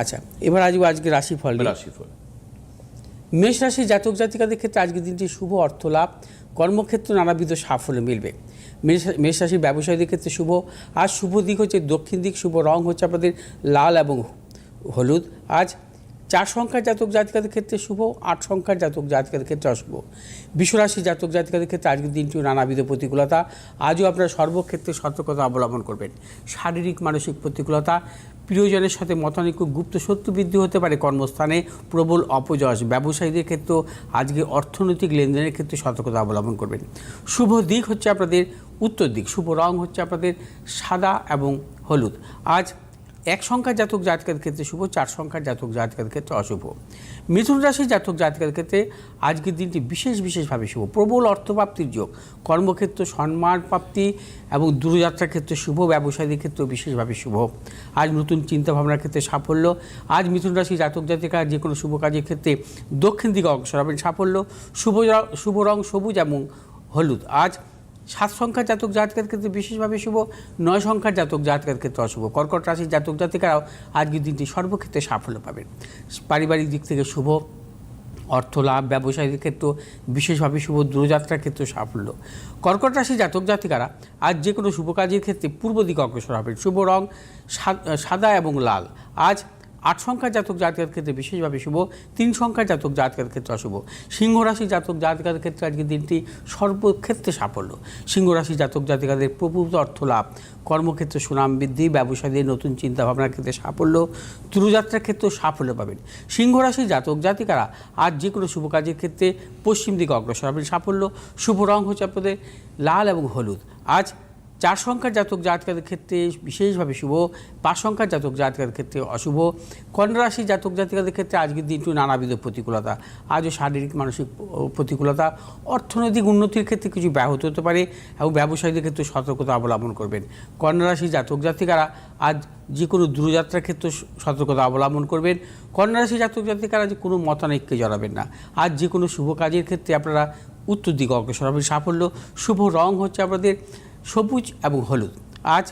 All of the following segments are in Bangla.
আচ্ছা এবার আসব আজকে রাশিফল। রাশিফল। মেষ রাশি জাতক জাতিকাদের ক্ষেত্রে আজকের দিনটি শুভ অর্থ লাভ কর্মক্ষেত্রে নানাবিধ সাফল্য মিলবে। মেষ রাশির ব্যবসায়ীদের ক্ষেত্রে শুভ আজ শুভ দিক হচ্ছে দক্ষিণ দিক শুভ রং হচ্ছে আপনাদের লাল এবং হলুদ। আজ চার সংখ্যার জাতক জাতিকাদের ক্ষেত্রে শুভ আট সংখ্যার জাতক জাতিকাদের ক্ষেত্রে অশুভ। বিশ্বরাশি জাতক জাতিকাদের ক্ষেত্রে আজকের দিনটিও নানাবিধ প্রতিকূলতা। আজও আপনারা সর্বক্ষেত্রে সতর্কতা অবলম্বন করবেন। শারীরিক মানসিক প্রতিকূলতা প্রিয়জনের সাথে মতানৈক্য গুপ্ত শত্রু বৃদ্ধি হতে পারে কর্মস্থানে। প্রবল অপযশ। ব্যবসায়ীদের ক্ষেত্রেও আজকে অর্থনৈতিক লেনদেনের ক্ষেত্রে সতর্কতা অবলম্বন করবেন। শুভ দিক হচ্ছে আপনাদের উত্তর দিক। শুভ রং হচ্ছে আপনাদের সাদা এবং হলুদ। আজ এক সংখ্যার জাতক জাতকের ক্ষেত্রে শুভ, চার সংখ্যার জাতক জাতকের ক্ষেত্রে অশুভ। মিথুন রাশির জাতক জাতকের ক্ষেত্রে আজকের দিনটি বিশেষ বিশেষভাবে শুভ। প্রবল অর্থপ্রাপ্তির যোগ, কর্মক্ষেত্র, সম্মান প্রাপ্তি এবং দূরযাত্রার ক্ষেত্রে শুভ, ব্যবসায়ীদের ক্ষেত্রেও বিশেষভাবে শুভ। আজ নতুন চিন্তাভাবনার ক্ষেত্রে সাফল্য, আজ মিথুন রাশি জাতক জাতিকা যে কোনো শুভ কাজের ক্ষেত্রে দক্ষিণ দিকে অগ্রসর হবেন সাফল্য। শুভ শুভ রং সবুজ এবং হলুদ। আজ সাত সংখ্যার জাতক জাতকের ক্ষেত্রে বিশেষভাবে শুভ, নয় সংখ্যার জাতক জাতকের ক্ষেত্রে অশুভ। কর্কট রাশির জাতক জাতিকারাও আজকের দিনটি সর্বক্ষেত্রে সাফল্য পাবেন পারিবারিক দিক থেকে শুভ, অর্থ, লাভ, ব্যবসায়ীদের ক্ষেত্রেও বিশেষভাবে শুভ দূরযাত্রার ক্ষেত্রে সাফল্য। কর্কট রাশি জাতক জাতিকারা আজ যে কোনো শুভ কাজের ক্ষেত্রে পূর্ব দিকে অগ্রসর হবেন। শুভ রং সাদা এবং লাল। আজ আট সংখ্যার জাতক জাতকের ক্ষেত্রে বিশেষভাবে শুভ, তিন সংখ্যার জাতক জাতকের ক্ষেত্রে অশুভ। সিংহ রাশি জাতক জাতকের ক্ষেত্রে আজকের দিনটি সর্বক্ষেত্রে সাফল্য। সিংহরাশি জাতক জাতিকাদের প্রভূত অর্থ লাভ, কর্মক্ষেত্রে সুনাম বৃদ্ধি ব্যবসায়ীদের নতুন চিন্তাভাবনার ক্ষেত্রে সাফল্য দূরযাত্রার ক্ষেত্রেও সাফল্য পাবেন। সিংহরাশি জাতক জাতিকারা আজ যে কোনো শুভ কাজের ক্ষেত্রে পশ্চিম দিকে অগ্রসর হবেন সাফল্য। শুভ রং হচ্ছে আপনাদের লাল এবং হলুদ। আজ চার সংখ্যার জাতক জাতকের ক্ষেত্রে বিশেষভাবে শুভ, পাঁচ সংখ্যার জাতক জাতকের ক্ষেত্রে অশুভ, কন্যা রাশি জাতক জাতিকাদের ক্ষেত্রে আজকের দিনটি নানাবিধ প্রতিকূলতা। আজও শারীরিক, মানসিক প্রতিকূলতা, অর্থনৈতিক উন্নতির ক্ষেত্রে কিছু ব্যাহত হতে পারে এবং ব্যবসায়ীদের ক্ষেত্রে সতর্কতা অবলম্বন করবেন। কন্যা রাশি জাতক জাতিকারা আজ যে কোনো দূরযাত্রার ক্ষেত্রে সতর্কতা অবলম্বন করবেন। কন্যা রাশি জাতক জাতিকারা যে কোনো মতানৈক্যে জড়াবেন না। আজ যে কোনো শুভ কাজের ক্ষেত্রে আপনারা উত্তর দিকে অগ্রসর হবেন। সাফল্য, শুভ রং হচ্ছে আপনাদের। সবুজ এবং হলুদ। আজ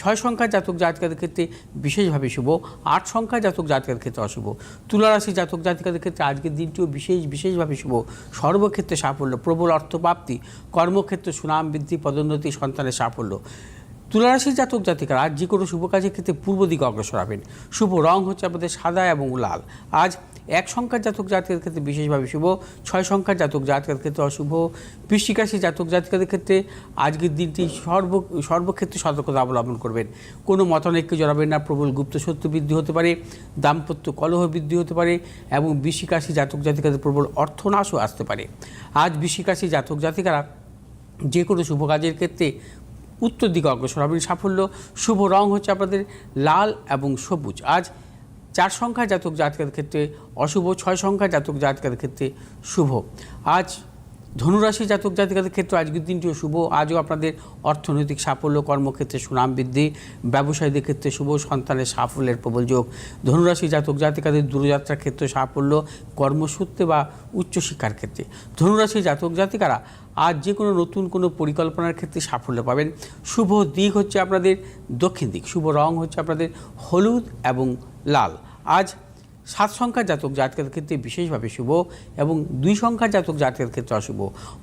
ছয় সংখ্যার জাতক জাতকাদের ক্ষেত্রে বিশেষভাবে শুভ, আট সংখ্যার জাতক জাতকাদের ক্ষেত্রে অশুভ, তুলারাশি জাতক জাতিকাদের ক্ষেত্রে আজকের দিনটিও বিশেষ বিশেষভাবে শুভ। সর্বক্ষেত্রে সাফল্য, প্রবল অর্থপ্রাপ্তি, কর্মক্ষেত্রে সুনাম বৃদ্ধি, পদোন্নতি, সন্তানের সাফল্য। তুলারাশির জাতক জাতিকারা আজ যে কোনো শুভ কাজের ক্ষেত্রে পূর্ব দিকে অগ্রসর হবেন। শুভ রং হচ্ছে আমাদের সাদা এবং লাল। আজ এক সংখ্যার জাতক জাতকের ক্ষেত্রে বিশেষভাবে শুভ, ছয় সংখ্যার জাতক জাতকের ক্ষেত্রে অশুভ বৃশ্চিক জাতক জাতিকাদের ক্ষেত্রে আজকের দিনটি সর্ব, সর্বক্ষেত্রে সতর্কতা অবলম্বন করবেন। কোনো মতানৈক্য জড়াবেন না, প্রবল গুপ্ত শত্রু বৃদ্ধি হতে পারে, দাম্পত্য কলহ বৃদ্ধি হতে পারে এবং বৃশ্চিক জাতক জাতিকাদের প্রবল অর্থনাশও আসতে পারে। আজ বৃশ্চিক জাতক জাতিকারা যে কোনো শুভ কাজের ক্ষেত্রে উত্তর দিকে অগ্রসর হবেন সাফল্য। শুভ রং হচ্ছে আপনাদের লাল এবং সবুজ। আজ চার সংখ্যার জাতক জাতকের ক্ষেত্রে অশুভ ছয় সংখ্যা জাতক জাতকের ক্ষেত্রে শুভ। আজ ধনুরাশি জাতক জাতিকাদের ক্ষেত্রে আজকের দিনটিও শুভ। আজও আপনাদের অর্থনৈতিক সাফল্য, কর্মক্ষেত্রে সুনাম বৃদ্ধি, ব্যবসায়ীদের ক্ষেত্রে শুভ, সন্তানের সাফল্যের প্রবল যোগ। ধনুরাশি জাতক জাতিকাদের দূরযাত্রার ক্ষেত্রে সাফল্য, কর্মসূত্রে বা উচ্চশিক্ষার ক্ষেত্রে। ধনুরাশি জাতক জাতিকারা আজ যে কোনো নতুন কোনো পরিকল্পনার ক্ষেত্রে সাফল্য পাবেন। শুভ দিক হচ্ছে আপনাদের দক্ষিণ দিক, শুভ রং হচ্ছে আপনাদের হলুদ এবং লাল। আজ সাত সংখ্যার জাতক জাতকের ক্ষেত্রে বিশেষভাবে শুভ এবং দুই সংখ্যার জাতক জাতকের ক্ষেত্রে অশুভ।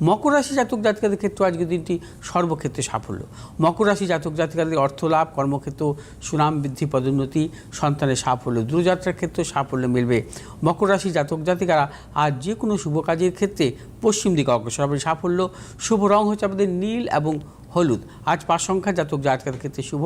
মকর রাশি জাতক জাতকের ক্ষেত্রে আজকের দিনটি সর্বক্ষেত্রে সাফল্য। মকর রাশি জাতক জাতিকাদের অর্থ লাভ, কর্মক্ষেত্র সুনাম বৃদ্ধি, পদোন্নতি, সন্তানের সাফল্য, দূরযাত্রার ক্ষেত্রে সাফল্য মিলবে। মকর রাশি জাতক জাতিকারা আজ যে কোনো শুভ কাজের ক্ষেত্রে পশ্চিম দিকে অগ্রসর হবে সাফল্য। শুভ রং হচ্ছে আমাদের নীল এবং হলুদ। আজ পাঁচ সংখ্যার জাতক জাতকের ক্ষেত্রে শুভ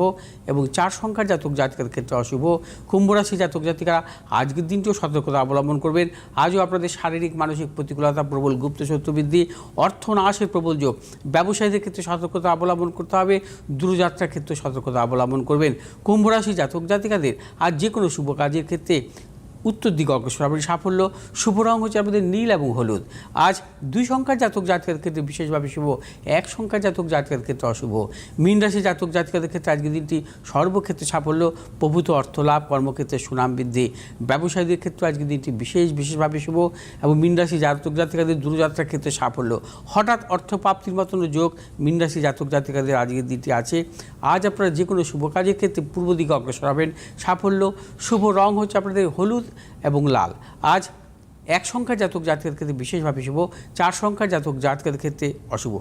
এবং চার সংখ্যার জাতক জাতকের ক্ষেত্রে অশুভ। কুম্ভ রাশি জাতক জাতিকারা আজকের দিনটিও সতর্কতা অবলম্বন করবেন। আজও আপনাদের শারীরিক, মানসিক প্রতিকূলতা প্রবল গুপ্ত শত্রু বৃদ্ধি, অর্থ নাশের প্রবল যোগ। ব্যবসায়ীদের ক্ষেত্রে সতর্কতা অবলম্বন করতে হবে, দূরযাত্রার ক্ষেত্রে সতর্কতা অবলম্বন করবেন। কুম্ভ রাশি জাতক জাতিকাদের আজ যে কোনো শুভ কাজের ক্ষেত্রে উত্তর দিকে অগ্রসর হবে। সাফল্য, শুভ রং হচ্ছে আপনাদের নীল এবং হলুদ। আজ দুই সংখ্যার জাতক জাতকের ক্ষেত্রে বিশেষভাবে শুভ, এক সংখ্যার জাতক জাতকের ক্ষেত্রে অশুভ। মীন রাশি জাতক জাতকের ক্ষেত্রে আজকের দিনটি সর্বক্ষেত্রে সাফল্য, প্রভূত অর্থ লাভ, কর্মক্ষেত্রে সুনাম বৃদ্ধি। ব্যবসায়ীদের ক্ষেত্রে আজকের দিনটি বিশেষ বিশেষভাবে শুভ এবং মীন রাশি জাতক জাতিকাদের দূরযাত্রার ক্ষেত্রে সাফল্য। হঠাৎ অর্থ প্রাপ্তির মতন যোগ মীন রাশি জাতক জাতিকাদের আজকের দিনটি আছে। আজ আপনারা যে কোনো শুভ কাজের ক্ষেত্রে পূর্ব দিকে অগ্রসর হবেন। সাফল্য, শুভ রং হচ্ছে আপনাদের হলুদ এবং লাল। আজ এক সংখ্যার জাতক জাতকের ক্ষেত্রে বিশেষভাবে শুভ, চার সংখ্যার জাতক জাতকের ক্ষেত্রে অশুভ।